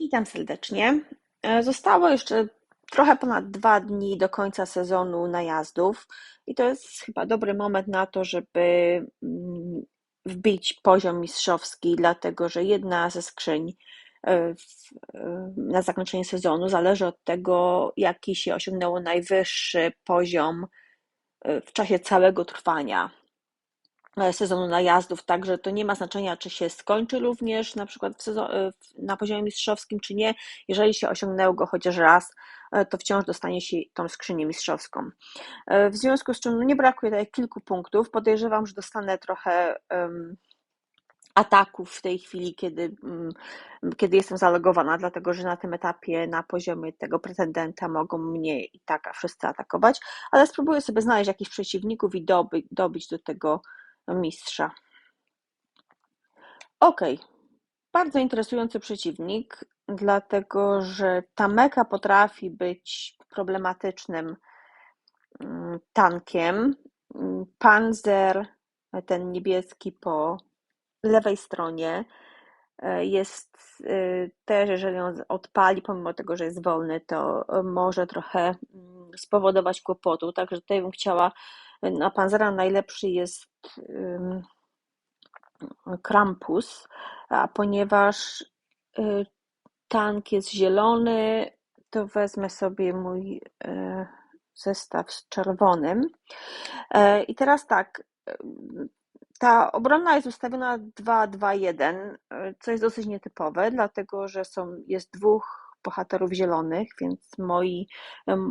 Witam serdecznie. E, Zostało jeszcze trochę ponad dwa dni do końca sezonu najazdów i to jest chyba dobry moment na to, żeby mm, wbić poziom mistrzowski, dlatego że jedna ze skrzyń e, e, na zakończenie sezonu zależy od tego, jaki się osiągnęło najwyższy poziom w czasie całego trwania sezonu najazdów, także to nie ma znaczenia, czy się skończy również na przykład w sezo- e, na poziomie mistrzowskim, czy nie. Jeżeli się osiągnęło go chociaż raz, e, to wciąż dostanie się tą skrzynię mistrzowską. E, W związku z czym no nie brakuje tutaj kilku punktów. Podejrzewam, że dostanę trochę em, ataków w tej chwili, kiedy, mm, kiedy jestem zalogowana, dlatego że na tym etapie, na poziomie tego pretendenta mogą mnie i tak wszyscy atakować, ale spróbuję sobie znaleźć jakichś przeciwników i doby, dobić do tego mistrza. Ok, bardzo interesujący przeciwnik, dlatego że ta meka potrafi być problematycznym mm, tankiem. Panzer, ten niebieski po lewej stronie, e, jest e, też, jeżeli on odpali, pomimo tego, że jest wolny, to e, może trochę mm, spowodować kłopotu. Także tutaj bym chciała, na Panzera najlepszy jest Krampus, a ponieważ y, tank jest zielony, to wezmę sobie mój y, zestaw z czerwonym. E, I teraz tak, y, ta obrona jest ustawiona 2-2-1, y, co jest dosyć nietypowe, dlatego że są, jest dwóch bohaterów zielonych, więc moi,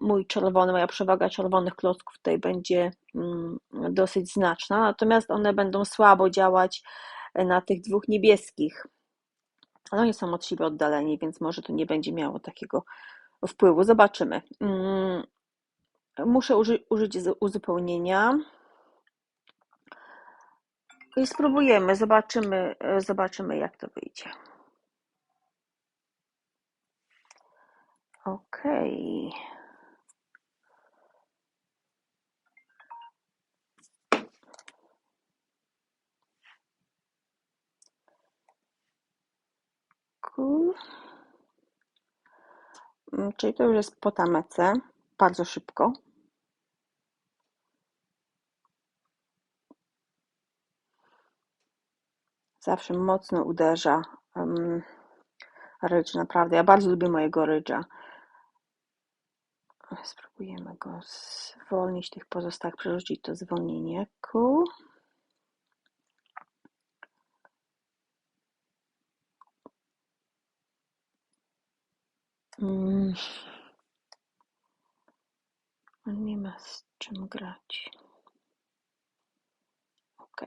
mój czerwony, moja przewaga czerwonych klocków tutaj będzie mm, dosyć znaczna, natomiast one będą słabo działać na tych dwóch niebieskich. Ale oni są od siebie oddaleni, więc może to nie będzie miało takiego wpływu. Zobaczymy. Mm, Muszę uży, użyć uzupełnienia i spróbujemy. Zobaczymy, e, zobaczymy jak to wyjdzie. Okej. Cool. Mm, Czyli to już jest po tamece. Bardzo szybko. Zawsze mocno uderza um, rydż, naprawdę. Ja bardzo lubię mojego rydża. Spróbujemy go zwolnić, tych pozostałych, przerzucić to zwolnienie. Mm. On nie ma z czym grać. Ok.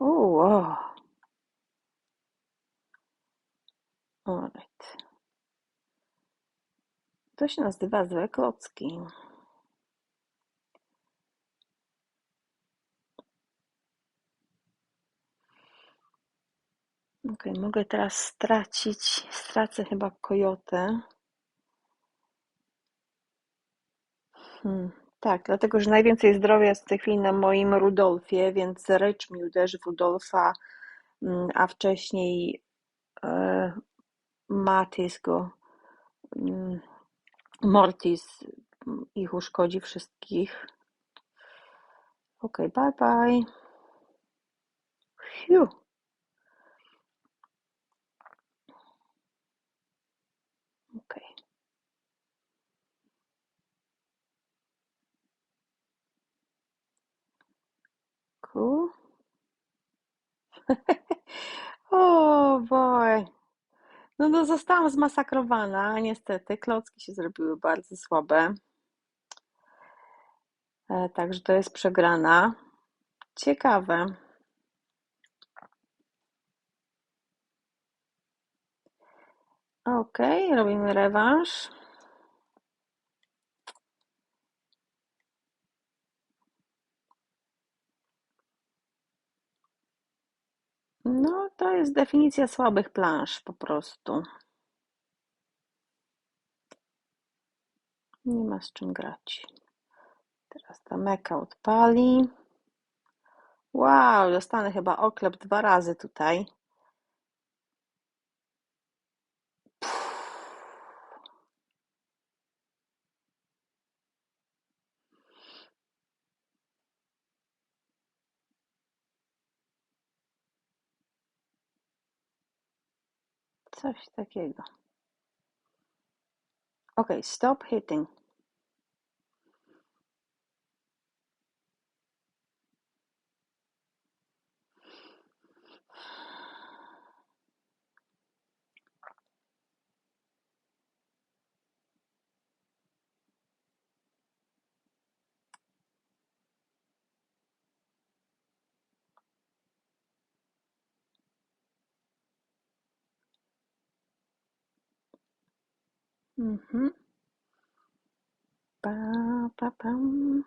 Uuu. Alright. To się nazywa złe klocki. Ok, mogę teraz stracić, stracę chyba kojotę. Hmm. Tak, dlatego że najwięcej zdrowia jest w tej chwili na moim Rudolfie, więc rycz mi uderzy w Rudolfa, mm, a wcześniej Matis go, mm, Mortis ich uszkodzi wszystkich. Ok, bye bye. Phew. Ok. Cool. O boy. No, no zostałam zmasakrowana, niestety. Klocki się zrobiły bardzo słabe. E, Także to jest przegrana. Ciekawe. Ok, robimy rewanż. No, to jest definicja słabych plansz po prostu. Nie ma z czym grać. Teraz ta meka odpali. Wow, dostanę chyba oklep dwa razy tutaj. Coś takiego. Ok, stop hitting. Mhm. Pa, pa, pam.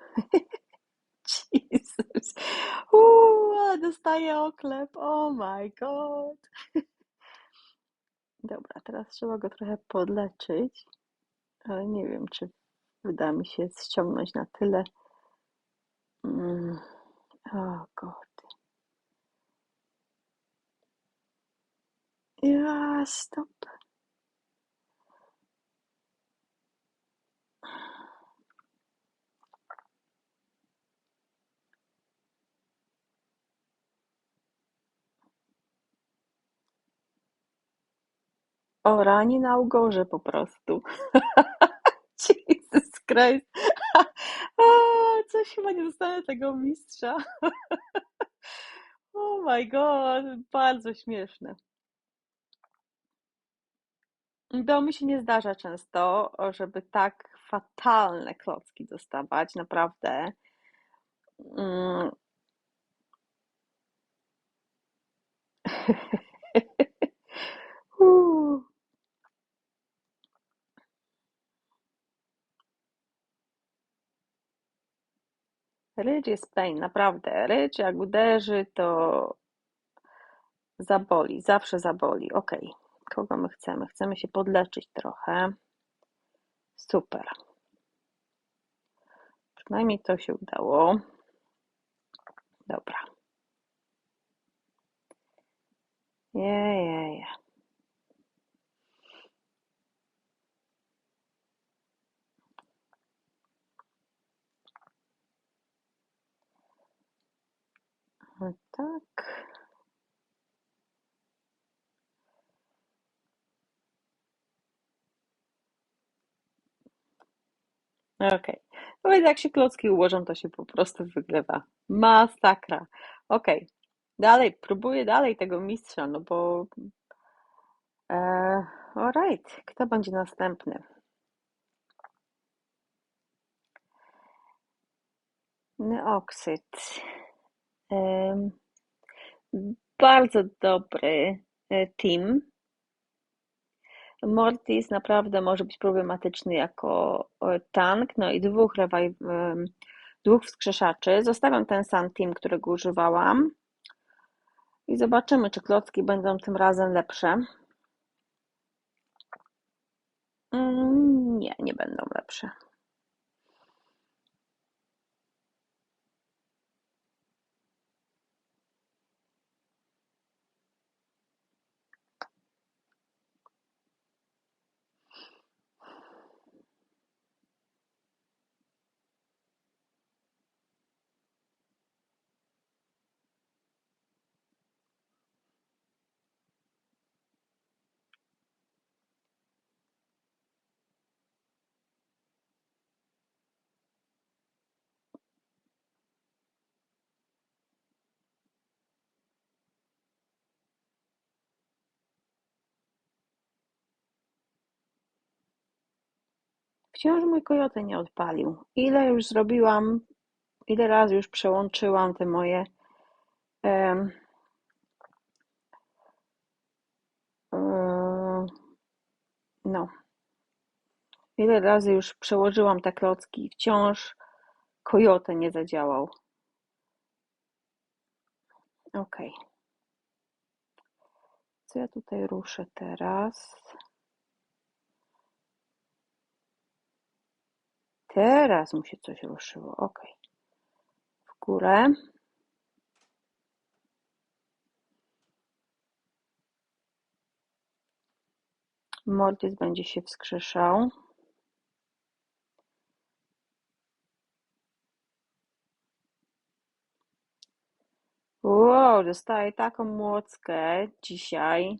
Jesus. Uuu, dostaję oklep. Oh my god. Dobra, teraz trzeba go trochę podleczyć, ale nie wiem, czy uda mi się ściągnąć na tyle. Mm. Oh god. Ja, stop. O, rani na ugorze po prostu. Jesus Christ. A, coś chyba nie dostanę tego mistrza. Oh my god, bardzo śmieszne. To mi się nie zdarza często, żeby tak fatalne klocki dostawać, naprawdę. Mm. Uuu. Jest pain, naprawdę. Rycz jak uderzy, to zaboli, zawsze zaboli. Ok, kogo my chcemy? Chcemy się podleczyć trochę. Super. Przynajmniej to się udało. Dobra. Je, je, je. Tak. Okej. Okay. No więc jak się klocki ułożą, to się po prostu wygrywa. Masakra. Okej. Okay. Dalej, próbuję dalej tego mistrza, no bo... E, alright, kto będzie następny? Neoxyd. E, bardzo dobry e, team. Mortis naprawdę może być problematyczny jako e, tank, no i dwóch, revive, dwóch wskrzeszaczy. Zostawiam ten sam team, którego używałam i zobaczymy, czy klocki będą tym razem lepsze. Mm, nie, nie będą lepsze. Wciąż mój kojote nie odpalił. Ile już zrobiłam, ile razy już przełączyłam te moje um, um, no. Ile razy już przełożyłam te klocki i wciąż kojote nie zadziałał. Ok. Co ja tutaj ruszę teraz? Teraz mu się coś ruszyło. Ok. W górę. Mortis będzie się wskrzeszał. Wow, dostaję taką młockę dzisiaj.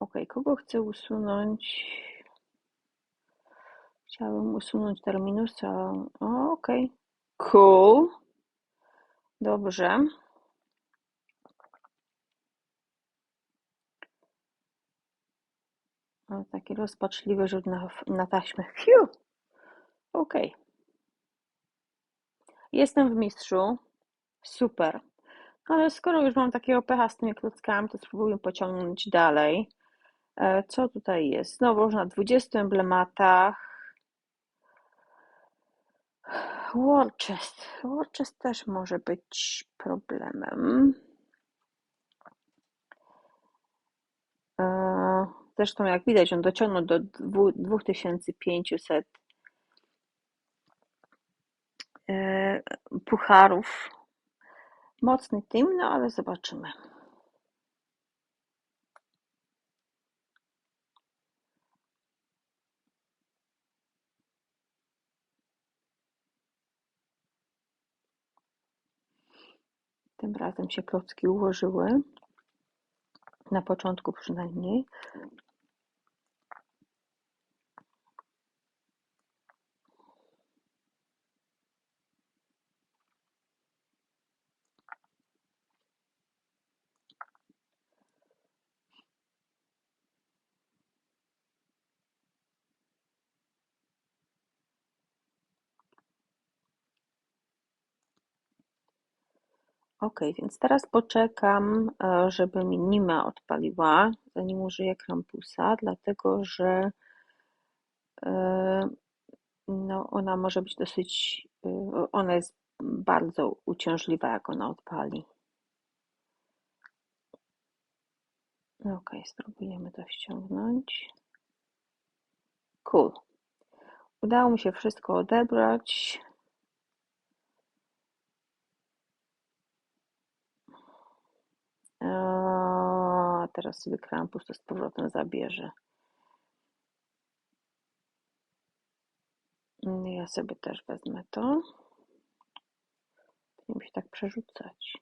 Ok, kogo chcę usunąć? Chciałabym usunąć terminusa. Ok. Cool. Dobrze. O, taki rozpaczliwy rzut na, na taśmę. Fiu. Ok. Jestem w mistrzu. Super. Ale skoro już mam takiego pecha z tymi klockami, to spróbuję pociągnąć dalej. E, co tutaj jest? Znowu już na 20 emblematach. War chest. War chest też może być problemem. E, zresztą jak widać on dociągnął do 2500 e, pucharów. Mocny team, no ale zobaczymy. Tym razem się klocki ułożyły. Na początku przynajmniej. Ok, więc teraz poczekam, e, żeby mi Nima odpaliła, zanim użyję Krampusa, dlatego że e, no, ona może być dosyć, e, ona jest bardzo uciążliwa, jak ona odpali. Ok, spróbujemy to ściągnąć. Cool. Udało mi się wszystko odebrać. A teraz sobie Krampus to z powrotem zabierze. Ja sobie też wezmę to. Będziemy się tak przerzucać.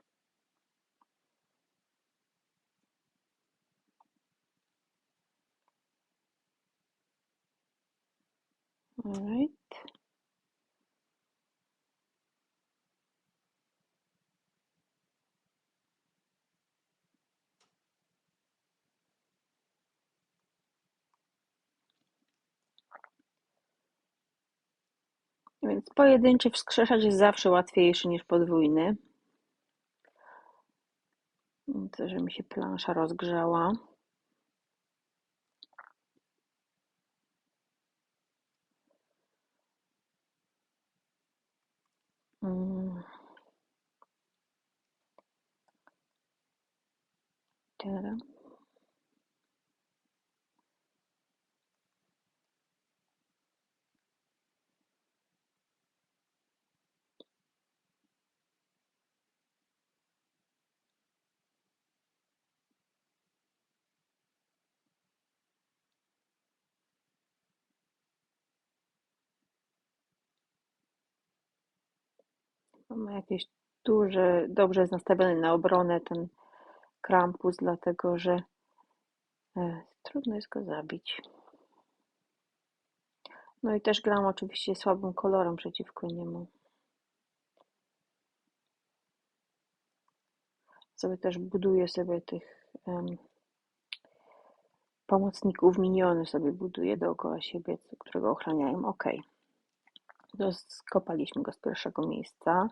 Alright. Więc pojedynczy wskrzeszać jest zawsze łatwiejszy niż podwójny. Że mi się plansza rozgrzała. Mm. Ma jakieś duże, dobrze jest nastawiony na obronę ten Krampus, dlatego że e, trudno jest go zabić. No i też gram oczywiście słabym kolorem przeciwko niemu. Sobie też buduję sobie tych um, pomocników, miniony sobie buduję dookoła siebie, którego ochraniają. Ok. To skopaliśmy go z pierwszego miejsca.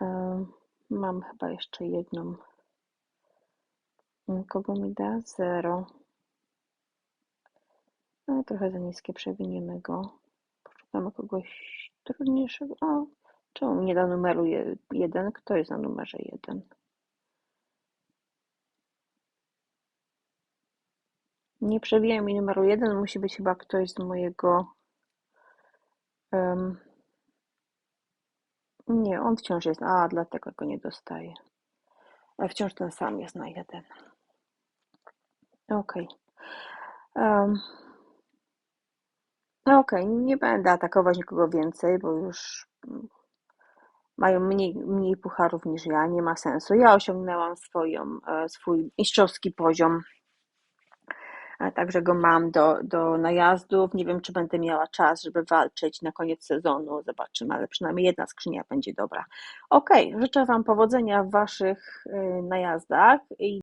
Um, mam chyba jeszcze jedną. Kogo mi da? Zero. No, trochę za niskie przewiniemy go. Poszukamy kogoś trudniejszego. O, Czemu nie da numeru je- jeden? Kto jest na numerze jeden? Nie przewija mi numeru jeden, musi być chyba ktoś z mojego. Em, nie, on wciąż jest. A, dlatego go nie dostaję. Ale wciąż ten sam jest na jeden. Okej. Em, no okej, nie będę atakować nikogo więcej, bo już mają mniej, mniej pucharów niż ja, nie ma sensu. Ja osiągnęłam swoją, e, swój mistrzowski poziom, e, także go mam do, do najazdów. Nie wiem, czy będę miała czas, żeby walczyć na koniec sezonu. Zobaczymy, ale przynajmniej jedna skrzynia będzie dobra. Okej, życzę Wam powodzenia w Waszych e, najazdach